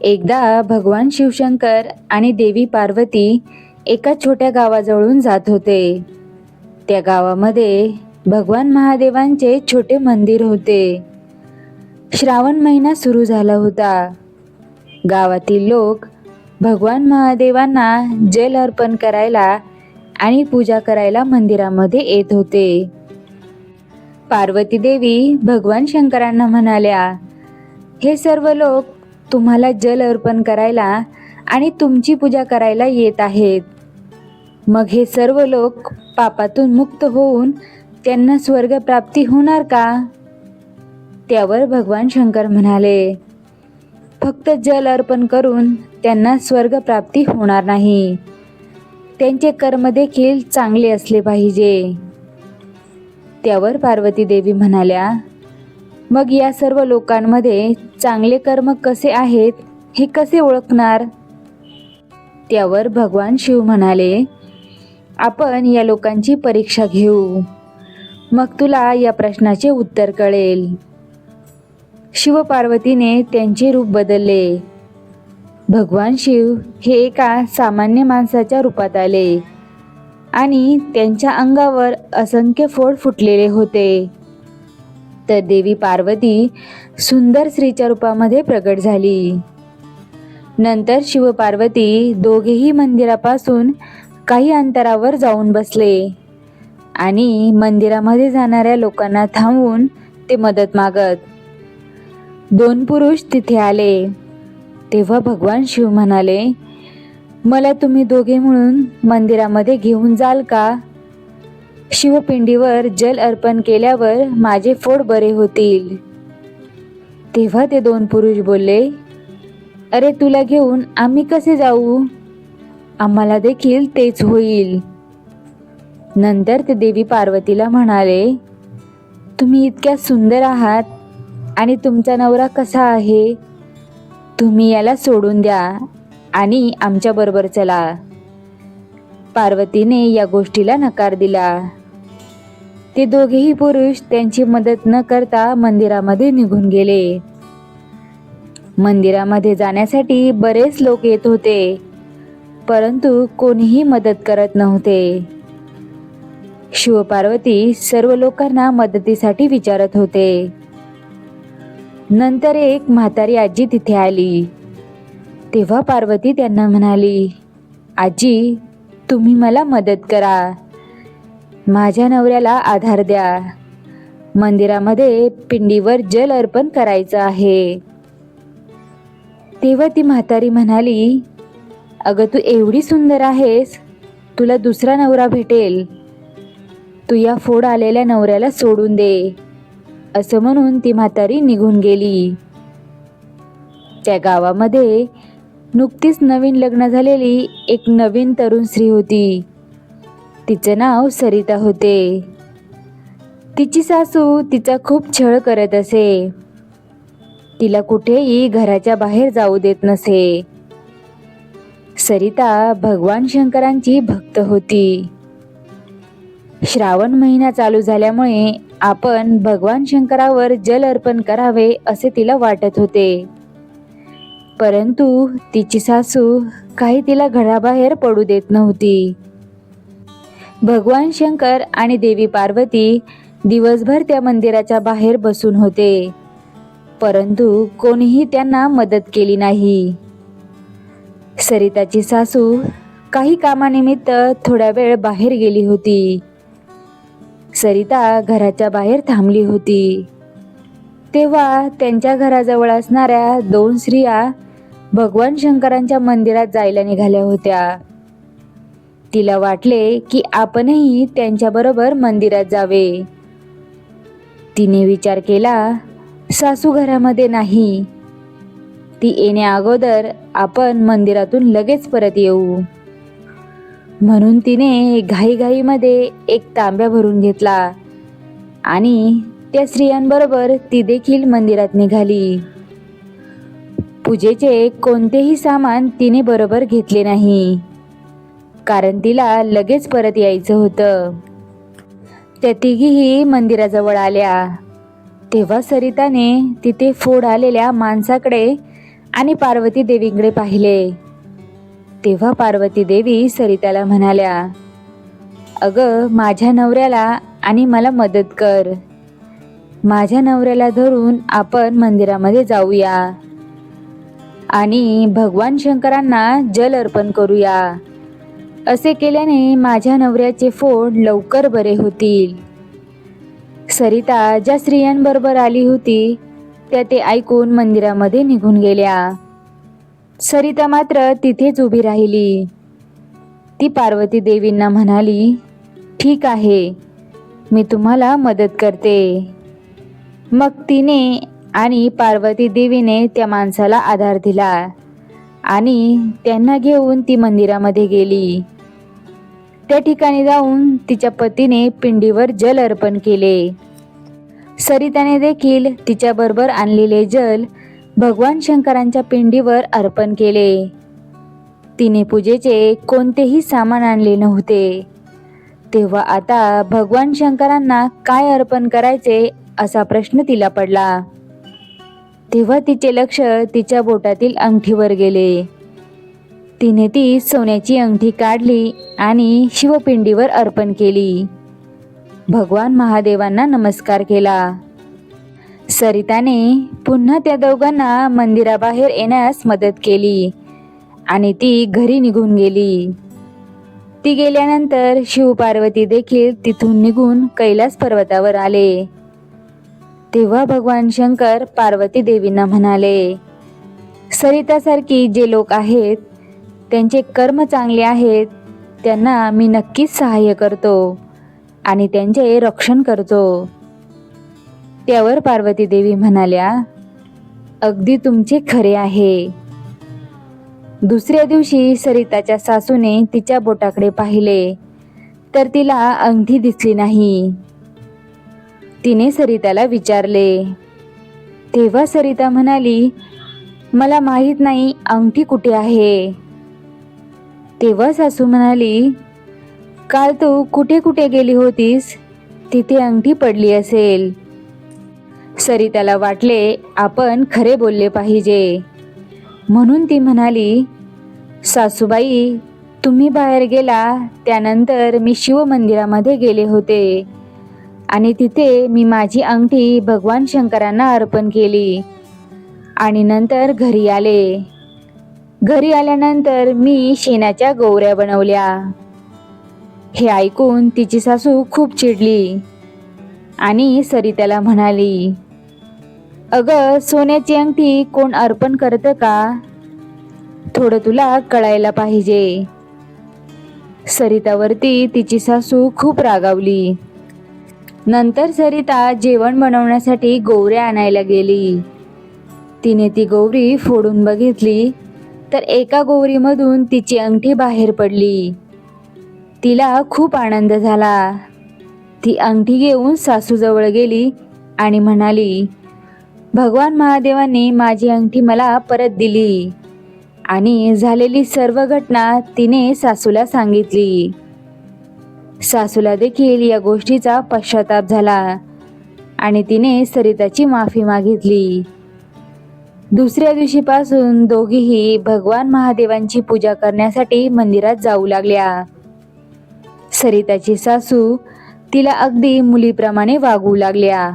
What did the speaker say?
एकदा भगवान शिवशंकर आणि देवी पार्वती एका छोट्या गावाजवळून जात होते. त्या गावामध्ये भगवान महादेवांचे छोटे मंदिर होते. श्रावण महिना सुरू झाला होता. गावातील लोक भगवान महादेवांना जल अर्पण करायला आणि पूजा करायला मंदिरामध्ये येत होते. पार्वती देवी भगवान शंकरांना म्हणाल्या हे सर्व लोक तुम्हाला जल अर्पण करायला आणि तुमची पूजा करायला येत आहेत. मग हे सर्व लोक पापातून मुक्त होऊन त्यांना स्वर्ग प्राप्ती होणार का? त्यावर भगवान शंकर म्हणाले फक्त जल अर्पण करून त्यांना स्वर्ग प्राप्ती होणार नाही. त्यांचे कर्म देखील चांगले असले पाहिजे. त्यावर पार्वती देवी म्हणाल्या मग या सर्व लोकांमध्ये चांगले कर्म कसे आहेत हे कसे ओळखणार? त्यावर भगवान शिव म्हणाले आपण या लोकांची परीक्षा घेऊ. मग तुला या प्रश्नाचे उत्तर कळेल. शिवपार्वतीने त्यांचे रूप बदलले. भगवान शिव हे एका सामान्य माणसाच्या रूपात आले आणि त्यांच्या अंगावर असंख्य फोड फुटलेले होते. तर देवी पार्वती सुंदर स्त्रीच्या रूपामध्ये प्रगट झाली. नंतर शिवपार्वती दोघेही मंदिरापासून काही अंतरावर जाऊन बसले आणि मंदिरामध्ये जाणाऱ्या लोकांना थांबवून ते मदत मागत दोन पुरुष तिथे आले. तेव्हा भगवान शिव म्हणाले मला तुम्ही दोघे मिळून मंदिरामध्ये घेऊन जाल का? शिवपिंडीवर जल अर्पण केल्यावर माझे फोड बरे होतील. तेव्हा ते दोन पुरुष बोलले अरे तुला घेऊन आम्ही कसे जाऊ? आम्हाला देखील तेच होईल. नंतर ते देवी पार्वतीला म्हणाले तुम्ही इतक्या सुंदर आहात आणि तुमचा नवरा कसा आहे? तुम्ही याला सोडून द्या आणि आमच्याबरोबर चला. पार्वतीने या गोष्टीला नकार दिला. ते दोघेही पुरुष त्यांची मदत न करता मंदिरामध्ये निघून गेले. मंदिरामध्ये जाण्यासाठी बरेच लोक येत होते परंतु कोणीही मदत करत नव्हते. शिवपार्वती सर्व लोकांना मदतीसाठी विचारत होते. नंतर एक म्हातारी आजी तिथे आली. तेव्हा पार्वती त्यांना म्हणाली आजी तुम्ही मला मदत करा. माझ्या नवऱ्याला आधार द्या. मंदिरामध्ये पिंडीवर जल अर्पण करायचं आहे. तेव्हा ती म्हातारी म्हणाली अगं तू एवढी सुंदर आहेस. तुला दुसरा नवरा भेटेल. तू या फोड आलेल्या नवऱ्याला सोडून दे. असं म्हणून ती म्हातारी निघून गेली. त्या गावामध्ये नुकतीच नवीन लग्न झालेली एक नवीन तरुण स्त्री होती. तिचं नाव सरिता होते. तिची सासू तिचा खूप छळ करत असे. तिला कुठेही घराच्या बाहेर जाऊ देत नसे. सरिता भगवान शंकरांची भक्त होती. श्रावण महिना चालू झाल्यामुळे आपण भगवान शंकरावर जल अर्पण करावे असे तिला वाटत होते. परंतु तिची सासू काही तिला घराबाहेर पडू देत नव्हती. भगवान शंकर आणि देवी पार्वती दिवसभर त्या मंदिराच्या बाहेर बसून होते. परंतु कोणीही त्यांना मदत केली नाही. सरिताची सासू काही कामानिमित्त थोड्या वेळ बाहेर गेली होती. सरिता घराच्या बाहेर थांबली होती. तेव्हा त्यांच्या घराजवळ असणाऱ्या दोन स्त्रिया भगवान शंकरांच्या मंदिरात जायला निघाल्या होत्या. तिला वाटले की आपणही त्यांच्याबरोबर मंदिरात जावे. तिने विचार केला सासू घरामध्ये नाही. ती येण्या अगोदर आपण मंदिरातून लगेच परत येऊ. म्हणून तिने घाईघाईमध्ये एक तांब्या भरून घेतला आणि त्या स्त्रियांबरोबर ती देखील मंदिरात निघाली. पूजेचे कोणतेही सामान तिने बरोबर घेतले नाही. कारण तिला लगेच परत यायचं होतं. त्या तिघीही मंदिराजवळ आल्या. तेव्हा सरिताने तिथे फोड आलेल्या माणसाकडे आणि पार्वती देवीकडे पाहिले. तेव्हा पार्वती देवी सरिताला म्हणाल्या अगं माझ्या नवऱ्याला आणि मला मदत कर. माझ्या नवऱ्याला धरून आपण मंदिरामध्ये जाऊया. आणि भगवान शंकरांना जल अर्पण करूया. असे केल्याने माझ्या नवऱ्याचे फोड लवकर बरे होतील. सरिता ज्या स्त्रियांबरोबर आली होती त्या ते ऐकून मंदिरामध्ये निघून गेल्या. सरिता मात्र तिथेच उभी राहिली. ती पार्वती देवींना म्हणाली ठीक आहे मी तुम्हाला मदत करते. मग तिने आणि पार्वती देवीने त्या माणसाला आधार दिला आणि त्यांना घेऊन ती मंदिरामध्ये गेली. त्या ठिकाणी जाऊन तिच्या पतीने पिंडीवर जल अर्पण केले. सरिताने देखील तिच्याबरोबर आणलेले जल भगवान शंकरांच्या पिंडीवर अर्पण केले. तिने पूजेचे कोणतेही सामान आणले नव्हते. तेव्हा आता भगवान शंकरांना काय अर्पण करायचे असा प्रश्न तिला पडला. तेव्हा तिचे लक्ष तिच्या बोटातील अंगठीवर गेले. तिने ती सोन्याची अंगठी काढली आणि शिवपिंडीवर अर्पण केली. भगवान महादेवांना नमस्कार केला. सरिताने पुन्हा त्या दोघांना मंदिराबाहेर येण्यास मदत केली आणि ती घरी निघून गेली. ती गेल्यानंतर शिवपार्वती देखील तिथून निघून कैलास पर्वतावर आले. तेव्हा भगवान शंकर पार्वती देवींना म्हणाले सरितासारखी जे लोक आहेत त्यांचे कर्म चांगले आहेत त्यांना मी नक्कीच सहाय्य करतो आणि त्यांचे रक्षण करतो. त्यावर पार्वती देवी म्हणाल्या अगदी तुमचे खरे आहे. दुसऱ्या दिवशी सरिताच्या सासूने तिच्या बोटाकडे पाहिले तर तिला अंगठी दिसली नाही. तिने सरिताला विचारले. तेव्हा सरिता म्हणाली मला माहीत नाही अंगठी कुठे आहे. तेव्हा सासू म्हणाली काल तू कुठे कुठे गेली होतीस? तिथे अंगठी पडली असेल. सरिताला वाटले आपण खरे बोलले पाहिजे. म्हणून ती म्हणाली सासूबाई तुम्ही बाहेर गेला त्यानंतर मी शिवमंदिरामध्ये गेले होते. आणि तिथे मी माझी अंगठी भगवान शंकरांना अर्पण केली. आणि नंतर घरी आले. घरी आल्यानंतर मी शेणाच्या गोवऱ्या बनवल्या. हे ऐकून तिची सासू खूप चिडली आणि सरिताला म्हणाली अगं सोन्याची अंगठी कोण अर्पण करतं का? थोडं तुला कळायला पाहिजे. सरितावरती तिची सासू खूप रागावली. नंतर सरिता जेवण बनवण्यासाठी गोवऱ्या आणायला गेली. तिने ती गोवरी फोडून बघितली तर एका गोवरीमधून तिची अंगठी बाहेर पडली. तिला खूप आनंद झाला. ती अंगठी घेऊन सासूजवळ गेली आणि म्हणाली भगवान महादेवाने माझी अंगठी मला परत दिली. आणि झालेली सर्व घटना तिने सासूला सांगितली. सासूला देखील या गोष्टीचा पश्चाताप झाला आणि तिने सरिताची माफी मागितली. दुसऱ्या दिवशीपासून दोघीही भगवान महादेवांची पूजा करण्यासाठी मंदिरात जाऊ लागल्या. सरिताची सासू तिला अगदी मुलीप्रमाणे वागू लागल्या.